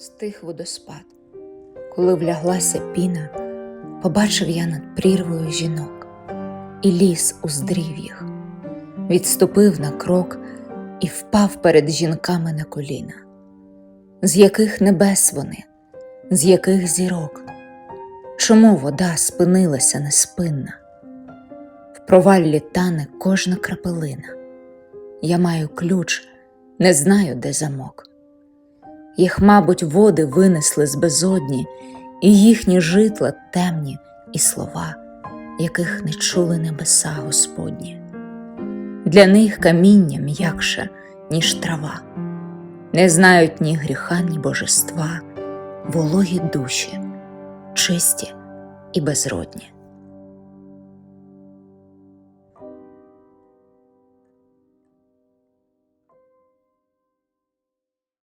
Стих водоспад. Коли вляглася піна, побачив я над прірвою жінок, і ліс уздрів їх, відступив на крок і впав перед жінками на коліна. З яких небес вони, з яких зірок? Чому вода спинилася неспинна? В проваллі тане кожна крапелина. Я маю ключ, не знаю, де замок. Їх, мабуть, води винесли з безодні, і їхні житла темні, і слова, яких не чули небеса Господні. Для них каміння м'якше, ніж трава, не знають ні гріха, ні божества, вологі душі, чисті і безродні.